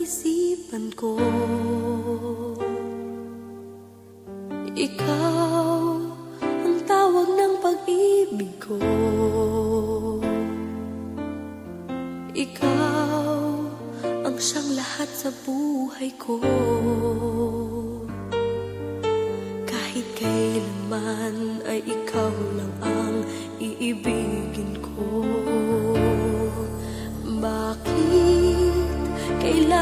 isipan ko. Ikaw ang tawag ng pag-ibig ko. Ikaw ang siyang lahat sa buhay ko. Kahit kailanman ay ikaw lang ang iibigin ko. Bakit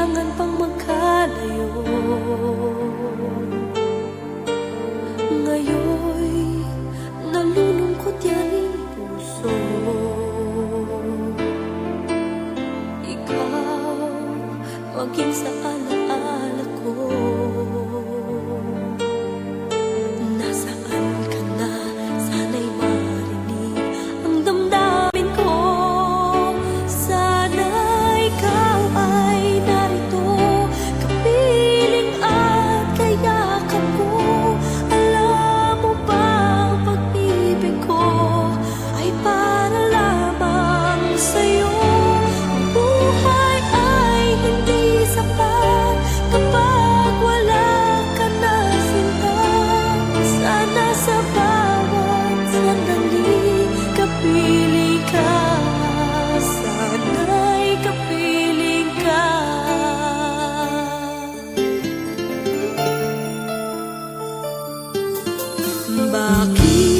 kailangan pang magkalayo. Ngayon, nalulungkot yan ang puso. Ikaw, maging sa alaala ko. Bakit